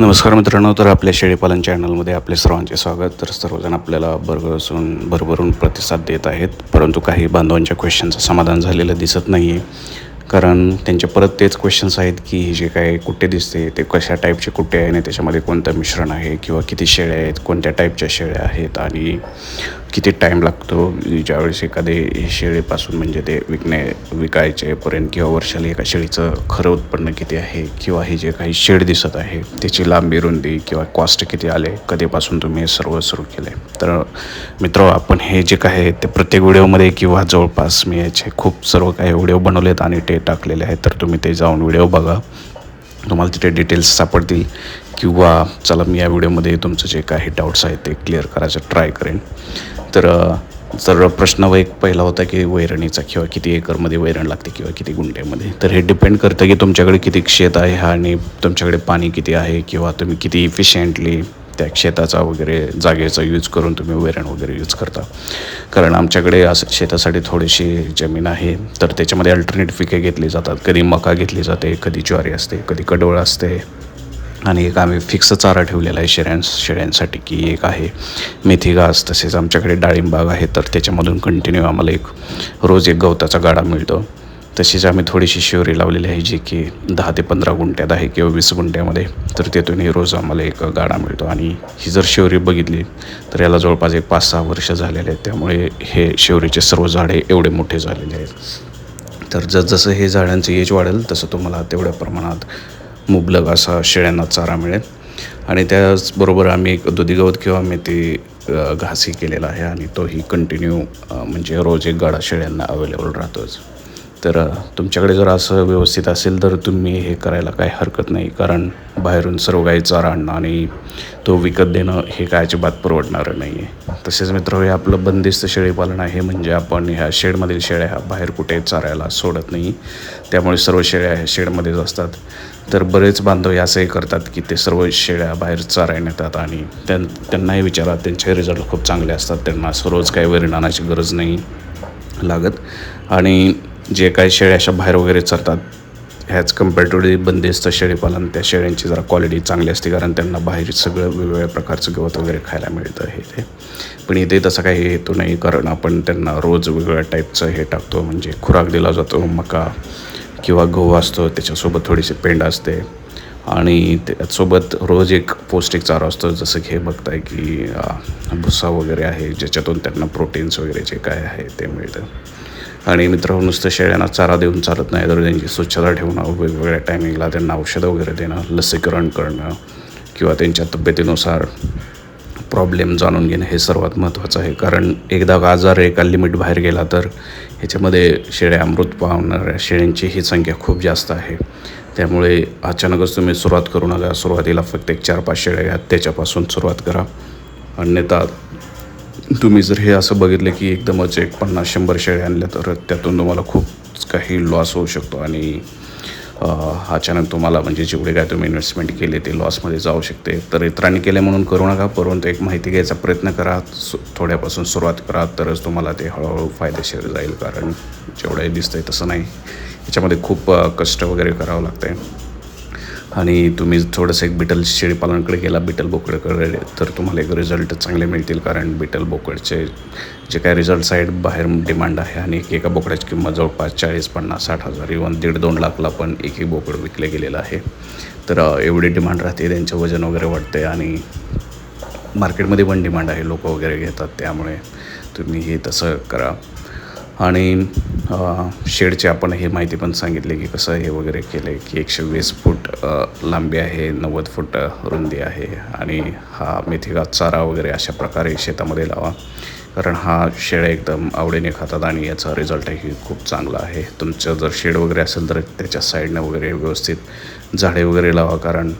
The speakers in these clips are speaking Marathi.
नमस्कार मित्रांनो तर आपल्या शेळीपालन चॅनलमध्ये आपले सर्वांचे स्वागत. तर सर्वजण आपल्याला भरघसून भरभरून प्रतिसाद देत आहेत. परंतु काही बांधवांच्या क्वेश्चनचं समाधान झालेलं दिसत नाही आहे कारण त्यांचे परत तेच क्वेश्चन्स आहेत की हे जे काय कुट्टे दिसते ते कशा टाईपचे कुट्टे आहे आणि त्याच्यामध्ये कोणतं मिश्रण आहे किंवा किती शेळ्या आहेत कोणत्या टाईपच्या शेळ्या आहेत आणि किती टाईम लागतो? ज्यावेळेस एखादे शेळीपासून म्हणजे ते विकणे विकायचेपर्यंत किंवा वर्षाला एका शेळीचं खरं उत्पन्न किती आहे किंवा हे जे काही शेड दिसत आहे त्याची लांबी रुंदी किंवा कॉस्ट किती आले? कधीपासून तुम्ही हे सर्व सुरू केले तर मित्र आपण हे जे काय आहे ते प्रत्येक व्हिडिओमध्ये किंवा जवळपास मी याचे खूप सर्व काही व्हिडिओ बनवलेत आणि ते टाकलेले आहेत. तर तुम्ही ते जाऊन व्हिडिओ बघा. तुम्हाला तिथे डिटेल्स सापडतील किंवा चला मी या व्हिडिओमध्ये तुमचं जे काही डाऊट्स आहेत ते क्लिअर करायचं ट्राय करेन. तर जर प्रश्न व एक पहिला होता की वैरणीचा किंवा किती एकरमध्ये वैरण लागते किंवा किती गुंठ्यामध्ये? तर हे डिपेंड करतं की तुमच्याकडे किती शेत आहे आणि तुमच्याकडे पाणी किती आहे किंवा तुम्ही किती इफिशियंटली त्या शेताचा वगैरे जागेचा यूज करून तुम्ही वैरण वगैरे यूज करता. कारण आमच्याकडे असं शेतासाठी थोडीशी जमीन आहे तर त्याच्यामध्ये अल्टरनेट पिके घेतली जातात. कधी मका घेतली जाते कधी ज्वारी असते कधी कडवळ असते आणि एक आम्ही फिक्स चारा ठेवलेला आहे शेळ्यां शेळ्यांसाठी की एक आहे मेथी घास तसेच आमच्याकडे डाळिंबाग आहे तर त्याच्यामधून कंटिन्यू आम्हाला एक रोज एक गवताचा गाडा मिळतो. तशीच आम्ही थोडीशी शिवरी लावलेली आहे जी की दहा ते पंधरा गुंठ्यात आहे किंवा वीस गुंठ्यामध्ये तर तिथूनही रोज आम्हाला एक गाडा मिळतो. आणि ही जर शिवरी बघितली तर याला जवळपास एक पाच सहा वर्ष झालेले आहेत. त्यामुळे हे शिवरीचे सर्व झाडे एवढे मोठे झालेले आहेत. तर जसजसं हे झाडांचं एज वाढेल तसं तुम्हाला तेवढ्या प्रमाणात मुबलक असा शेळ्यांना चारा मिळेल. आणि त्याचबरोबर आम्ही एक दुधी गवत किंवा मेथी घासी केलेला आहे आणि तोही कंटिन्यू म्हणजे रोज एक गाडा शेळ्यांना अवेलेबल राहतोच. तर तुमच्याकडे जर असं व्यवस्थित असेल तर तुम्ही हे करायला काही हरकत नाही. कारण बाहेरून सर्व काही चारा आणणं आणि तो विकत देणं हे काय अजिबात परवडणारं नाही आहे तसेच मित्र हे आपलं बंदिस्त शेळीपालन आहे. म्हणजे आपण ह्या शेडमधील शेळ्या ह्या बाहेर कुठे चारायला सोडत नाही. त्यामुळे सर्व शेळ्या ह्या शेडमध्येच असतात. तर बरेच बांधव हे असंही करतात की ते सर्व शेळ्या बाहेर चारायला नेतात आणि त्यां त्यांनाही विचारा त्यांचे रिझल्ट खूप चांगले असतात. त्यांना असं रोज काही वैरण आणायची गरज नाही लागत. आणि जे काही शेळ्या अशा बाहेर वगैरे चरतात ह्याच कम्पॅरेटिव्हली बंदिस्त शेळीपालन त्या शेळ्यांची जरा क्वालिटी चांगली असते कारण त्यांना बाहेर सगळं वेगवेगळ्या प्रकारचं गवत वगैरे खायला मिळतं हे ते. पण इथे तसं काही हेतू नाही कारण आपण त्यांना रोज वेगवेगळ्या टाईपचं हे टाकतो म्हणजे खुराक दिला जातो मका किंवा गहू असतो त्याच्यासोबत थोडीशी पेंड असते. आणि त्यासोबत रोज एक पौष्टिक चारा असतो जसं की हे बघताय की भुसा वगैरे आहे ज्याच्यातून त्यांना प्रोटीन्स वगैरे जे काय आहे ते मिळतं. आणि मित्र नुसतं शेळ्यांना चारा देऊन चालत नाही तर त्यांची स्वच्छता ठेवणं वेगवेगळ्या टायमिंगला त्यांना औषधं वगैरे देणं लसीकरण करणं किंवा त्यांच्या तब्येतीनुसार प्रॉब्लेम जाणून घेणं हे सर्वात महत्त्वाचं आहे. कारण एकदा का आजार एका लिमिट बाहेर गेला तर ह्याच्यामध्ये शेळ्या अमृत पावणाऱ्या शेळ्यांची ही संख्या खूप जास्त आहे. त्यामुळे अचानकच तुम्ही सुरुवात करू नका. सुरुवातीला फक्त एक चार पाच शेळ्या घ्या त्याच्यापासून सुरुवात करा. अन्यथा तुम्ही जर हे असं बघितलं की एकदमच एक पन्नास शंभर शेळ्या आणल्या तर त्यातून तुम्हाला खूप काही लॉस होऊ शकतो. आणि अचानक तुम्हाला म्हणजे जेवढे काय तुम्ही इन्व्हेस्टमेंट केले ते लॉसमध्ये जाऊ शकते. तर इतरांनी केले म्हणून करू नका परंतु एक माहिती घ्यायचा प्रयत्न करा. सु थोड्यापासून सुरुवात करा तरच तुम्हाला ते हळूहळू फायदेशीर जाईल. कारण जेवढंही दिसतंय तसं नाही. याच्यामध्ये खूप कष्ट वगैरे करावं लागतं आहे आणि तुम्ही थोडंसं एक बिटल शेळीपालनकडे गेला बिटल बोकडकडे तर तुम्हाला एक रिझल्ट चांगले मिळतील. कारण बिटल बोकडचे जे काय रिझल्ट्स आहेत बाहेर डिमांड आहे आणि एका बोकडाची किंमत जवळपास चाळीस पन्नास साठ हजार इवन दीड दोन लाखला पण एक एक बोकड विकले गेलेलं आहे. तर एवढी डिमांड राहते त्यांचं वजन वगैरे वाढते आणि मार्केटमध्ये पण डिमांड आहे. लोक वगैरे घेतात त्यामुळे तुम्ही हे तसं करा. आणि शेडची आपण हे माहिती पण सांगितली की कसं हे वगैरे केलं आहे की एकशे वीस फूट लांबी आहे नव्वद फूट रुंदी आहे आणि हा मेथीगा चारा वगैरे अशा प्रकारे शेतामध्ये लावा. कारण हा शेळ्या एकदम आवडीने खातात आणि याचा रिझल्टही खूप चांगला आहे. तुमचं जर शेड वगैरे असेल तर त्याच्या साईडनं वगैरे व्यवस्थित झाडे वगैरे लावा कारण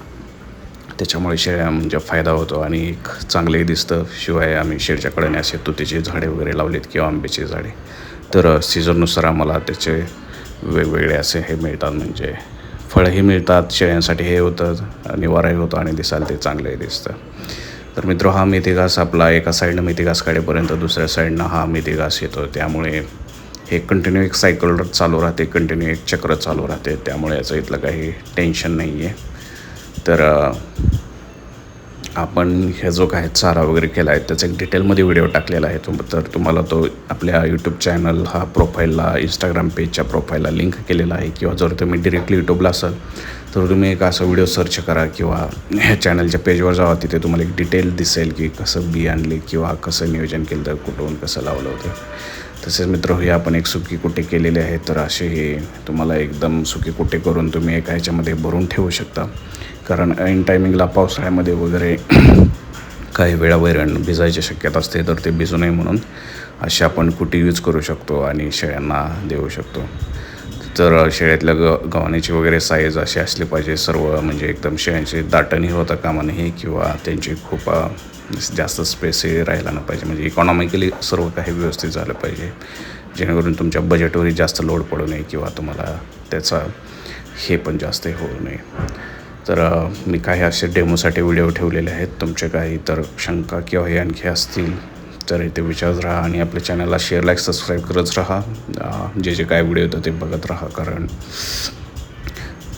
त्याच्यामुळे शेळ्या म्हणजे फायदा होतो आणि एक चांगलंही दिसतं. शिवाय आम्ही शेडच्या कडेने असे तुतीची झाडे वगैरे लावलीत किंवा आंब्याची झाडे. तर सीझननुसार आम्हाला त्याचे वेगवेगळे असे हे मिळतात. म्हणजे फळंही मिळतात शेळ्यांसाठी हे होतं निवाराही होतो आणि दिसायला ते चांगलंही दिसतं. तर मित्र हा मेथीघास आपला एका साईडनं मेथी काढेपर्यंत दुसऱ्या साईडनं हा मेथीघास येतो. त्यामुळे हे कंटिन्यू एक सायकल चालू राहते कंटिन्यू एक चक्र चालू राहते. त्यामुळे याचं इथलं काही टेन्शन नाही आहे तर आपण हे जो काय चारा वगैरे केला आहे त्याचा एक डिटेलमध्ये व्हिडिओ टाकलेला आहे. तुम तर तुम्हाला तो आपल्या यूट्यूब चॅनल हा प्रोफाईलला इंस्टाग्राम पेजच्या प्रोफाईलला लिंक केलेला आहे. किंवा जर तुम्ही डिरेक्टली यूट्यूबला असाल तर तुम्ही एक असा व्हिडिओ सर्च करा किंवा ह्या चॅनलच्या पेजवर जावा. तिथे तुम्हाला एक डिटेल दिसेल की कसं बी आणले किंवा कसं नियोजन केलं तर कुठून कसं लावलं होतं. तसेच मित्र हे आपण एक सुकी कुटे केलेले आहेत. तर असे हे तुम्हाला एकदम सुकी कुटे करून तुम्ही एका ह्याच्यामध्ये भरून ठेवू शकता. कारण ऐन टायमिंगला पावसाळ्यामध्ये वगैरे काही वेळा वैरण भिजायची शक्यता असते तर ते भिजू नये म्हणून असे आपण कुटी यूज करू शकतो आणि शेळ्यांना देऊ शकतो. तर शेळ्यातल्या ग गव्हाणीची वगैरे साईज अशी असली पाहिजे. सर्व म्हणजे एकदम शेळ्यांची दाटणी होता कामा नाही किंवा त्यांची खूप जास्त स्पेसही राहिला नाही पाहिजे. म्हणजे इकॉनॉमिकली सर्व काही व्यवस्थित झालं पाहिजे. जेणेकरून तुमच्या बजेटवरही जास्त लोड पडू नये किंवा तुम्हाला त्याचा हे पण जास्त होऊ नये. तर मी काही असे डेमोसाठी व्हिडिओ ठेवलेले आहेत. तुमचे काही तर शंका किंवा हे आणखी असतील तर इथे विचारत राहा आणि आपल्या चॅनलला शेअर लाईक सबस्क्राईब करत राहा. जे जे काय व्हिडिओ होतं ते बघत राहा कारण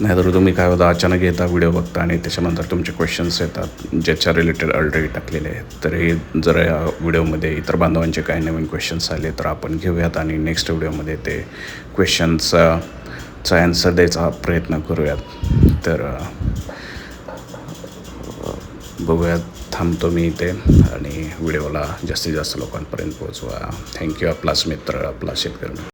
नाहीतर तुम्ही काय होतं अचानक येता व्हिडिओ बघता आणि त्याच्यानंतर तुमचे क्वेश्चन्स येतात ज्याच्या रिलेटेड ऑलरेडी टाकलेले आहेत. तर हे जर या व्हिडिओमध्ये इतर बांधवांचे काही नवीन क्वेश्चन्स आले तर आपण घेऊयात आणि नेक्स्ट व्हिडिओमध्ये ते क्वेश्चन्स चा ॲन्सर द्यायचा प्रयत्न करूयात. तर बघूयात थांबतो मी इथे आणि व्हिडिओला जास्तीत जास्त लोकांपर्यंत पोहोचवा. थँक्यू आपलाच मित्र आपला शेतकरी.